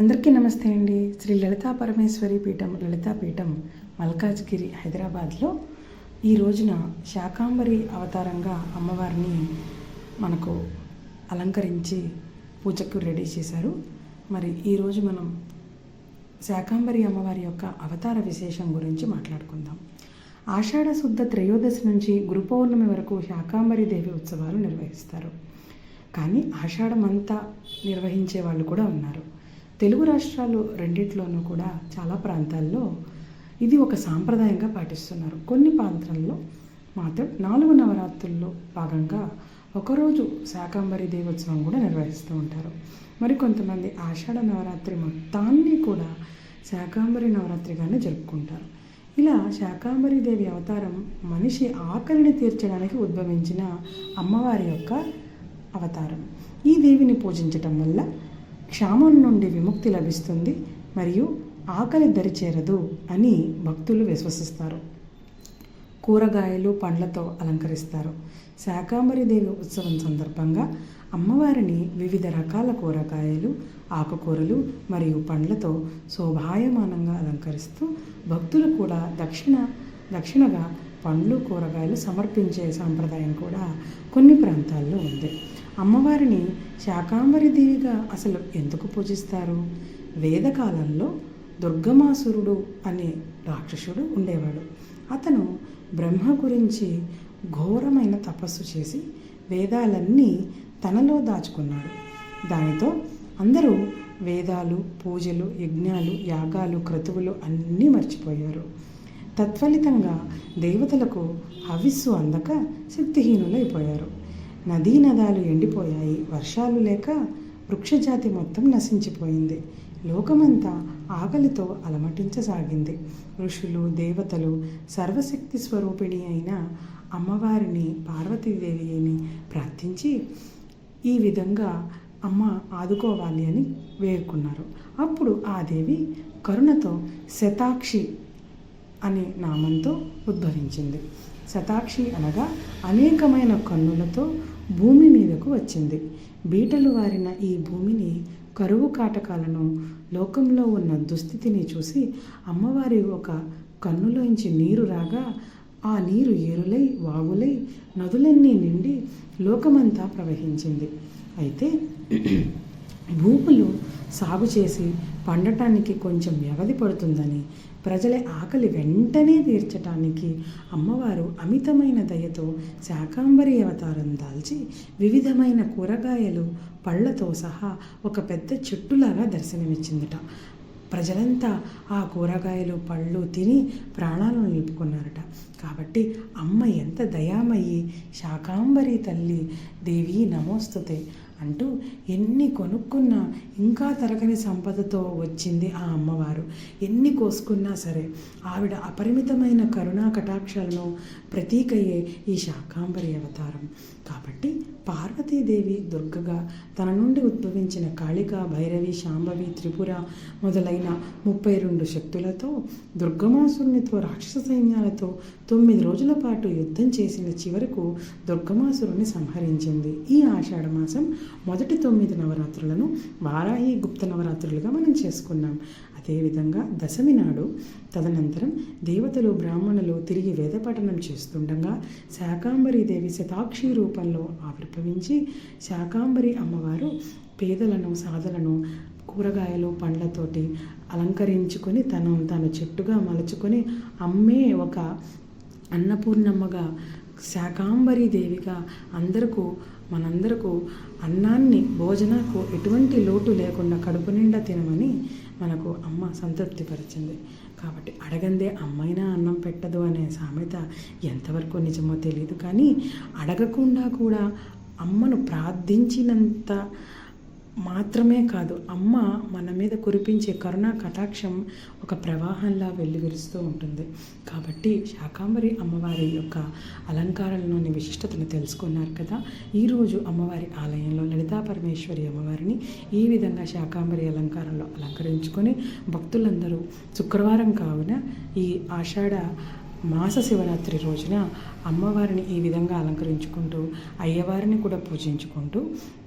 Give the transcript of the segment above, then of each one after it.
అందరికీ నమస్తే అండి. శ్రీ లలితా పరమేశ్వరి పీఠం లలితా పీఠం మల్కాజ్గిరి హైదరాబాద్లో ఈ రోజున శాకాంబరి అవతారంగా అమ్మవారిని మనకు అలంకరించి పూజకు రెడీ చేశారు. మరి ఈరోజు మనం శాకాంబరి అమ్మవారి యొక్క అవతార విశేషం గురించి మాట్లాడుకుందాం. ఆషాఢ శుద్ధ త్రయోదశి నుంచి గురు పౌర్ణమి వరకు శాకాంబరి దేవి ఉత్సవాలు నిర్వహిస్తారు. కానీ ఆషాఢమంతా అంతా నిర్వహించే వాళ్ళు కూడా ఉన్నారు. తెలుగు రాష్ట్రాలు రెండిట్లోనూ కూడా చాలా ప్రాంతాల్లో ఇది ఒక సాంప్రదాయంగా పాటిస్తున్నారు. కొన్ని ప్రాంతాల్లో మాత్రం నాలుగు నవరాత్రుల్లో భాగంగా ఒకరోజు శాకాంబరి దేవోత్సవం కూడా నిర్వహిస్తూ ఉంటారు. మరి కొంతమంది ఆషాఢ నవరాత్రి మొత్తాన్ని కూడా శాకాంబరి నవరాత్రిగానే జరుపుకుంటారు. ఇలా శాకాంబరి దేవి అవతారం మనిషి ఆకలిని తీర్చడానికి ఉద్భవించిన అమ్మవారి యొక్క అవతారం. ఈ దేవిని పూజించటం వల్ల క్షామం నుండి విముక్తి లభిస్తుంది మరియు ఆకలి దరిచేరదు అని భక్తులు విశ్వసిస్తారు. కూరగాయలు పండ్లతో అలంకరిస్తారు. శాకాంబరి దేవి ఉత్సవం సందర్భంగా అమ్మవారిని వివిధ రకాల కూరగాయలు ఆకుకూరలు మరియు పండ్లతో శోభాయమానంగా అలంకరిస్తూ భక్తులు కూడా దక్షిణ దక్షిణగా పండ్లు కూరగాయలు సమర్పించే సాంప్రదాయం కూడా కొన్ని ప్రాంతాల్లో ఉంది. అమ్మవారిని శాకాంబరి దేవిగా అసలు ఎందుకు పూజిస్తారు? వేదకాలంలో దుర్గమాసురుడు అనే రాక్షసుడు ఉండేవాడు. అతను బ్రహ్మ గురించి ఘోరమైన తపస్సు చేసి వేదాలన్నీ తనలో దాచుకున్నాడు. దానితో అందరూ వేదాలు పూజలు యజ్ఞాలు యాగాలు క్రతువులు అన్నీ మర్చిపోయారు. తత్ఫలితంగా దేవతలకు హవిస్సు అందక శక్తిహీనులైపోయారు. నదీ నదాలు ఎండిపోయాయి. వర్షాలు లేక వృక్షజాతి మొత్తం నశించిపోయింది. లోకమంతా ఆకలితో అలమటించసాగింది. ఋషులు దేవతలు సర్వశక్తి స్వరూపిణి అయిన అమ్మవారిని పార్వతీదేవిని ప్రార్థించి ఈ విధంగా అమ్మ ఆదుకోవాలి అని వేడుకున్నారు. అప్పుడు ఆ దేవి కరుణతో శతాక్షి అనే నామంతో ఉద్భవించింది. శతాక్షి అనగా అనేకమైన కన్నులతో భూమి మీదకు వచ్చింది. బీటలు వారిన ఈ భూమిని కరువు కాటకాలను లోకంలో ఉన్న దుస్థితిని చూసి అమ్మవారి ఒక కన్నులోంచి నీరు రాగా ఆ నీరు ఏరులై వాగులై నదులన్నీ నిండి లోకమంతా ప్రవహించింది. అయితే భూములు సాగు చేసి పండటానికి కొంచెం వ్యవధి పడుతుందని ప్రజల ఆకలి వెంటనే తీర్చటానికి అమ్మవారు అమితమైన దయతో శాకాంబరి అవతారం దాల్చి వివిధమైన కూరగాయలు పళ్ళతో సహా ఒక పెద్ద చెట్టులాగా దర్శనమిచ్చిందట. ప్రజలంతా ఆ కూరగాయలు పళ్ళు తిని ప్రాణాలను నిలుపుకున్నారట. కాబట్టి అమ్మ ఎంత దయామయ్యి శాకాంబరి తల్లి దేవి నమోస్తుతే అంటూ ఎన్ని కొనుక్కున్నా ఇంకా తరగని సంపదతో వచ్చింది ఆ అమ్మవారు. ఎన్ని కోసుకున్నా సరే ఆవిడ అపరిమితమైన కరుణా కటాక్షాలను ప్రతీకయ్యే ఈ శాకాంబరి అవతారం. కాబట్టి పార్వతీదేవి దుర్గగా తన నుండి ఉద్భవించిన కాళిక భైరవి శాంభవి త్రిపుర మొదలైన ముప్పై రెండు శక్తులతో దుర్గమాసురునితో రాక్షస సైన్యాలతో తొమ్మిది రోజుల పాటు యుద్ధం చేసిన చివరకు దుర్గమాసురుని సంహరించింది. ఈ ఆషాఢ మాసం మొదటి తొమ్మిది నవరాత్రులను వారాహి గుప్త నవరాత్రులుగా మనం చేసుకున్నాం. అదేవిధంగా దశమి నాడు తదనంతరం దేవతలు బ్రాహ్మణులు తిరిగి వేదపఠనం చేస్తుండగా శాకాంబరి దేవి శతాక్షి రూపంలో ఆవిర్భవించి శాకాంబరి అమ్మవారు పేదలను సాధలను కూరగాయలు పండ్లతోటి అలంకరించుకొని తను తాను చెట్టుగా మలుచుకొని అమ్మే ఒక అన్నపూర్ణమ్మగా శాకాంబరి దేవిగా అందరకు మనందరకు అన్నాన్ని భోజనకు ఎటువంటి లోటు లేకుండా కడుపు నిండా తినమని మనకు అమ్మ సంతృప్తిపరిచింది. కాబట్టి అడగందే అమ్మైనా అన్నం పెట్టదు అనే సామెత ఎంతవరకు నిజమో తెలియదు కానీ అడగకుండా కూడా అమ్మను ప్రార్థించినంత మాత్రమే కాదు అమ్మ మన మీద కురిపించే కరుణా కటాక్షం ఒక ప్రవాహంలా వెల్లువిరుస్తూ ఉంటుంది. కాబట్టి శాకాంబరి అమ్మవారి యొక్క అలంకారంలోని విశిష్టతను తెలుసుకున్నారు కదా? ఈరోజు అమ్మవారి ఆలయంలో లలితా పరమేశ్వరి అమ్మవారిని ఈ విధంగా శాకాంబరి అలంకారంలో అలంకరించుకొని భక్తులందరూ శుక్రవారం కావున ఈ ఆషాఢ మాస శివరాత్రి రోజున అమ్మవారిని ఈ విధంగా అలంకరించుకుంటూ అయ్యవారిని కూడా పూజించుకుంటూ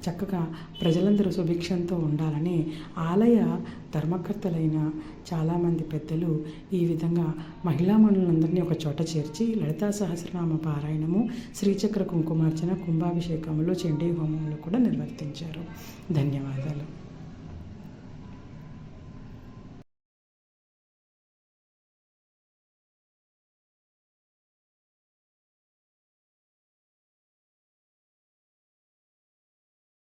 చక్కగా ప్రజలందరూ సుభిక్షంతో ఉండాలని ఆలయ ధర్మకర్తలైన చాలామంది పెద్దలు ఈ విధంగా మహిళా మండలందరినీ ఒక చోట చేర్చి లలితా సహస్రనామ పారాయణము శ్రీచక్ర కుంకుమార్చన కుంభాభిషేకములు చండీ హోమములు కూడా నిర్వర్తించారు. ధన్యవాదాలు.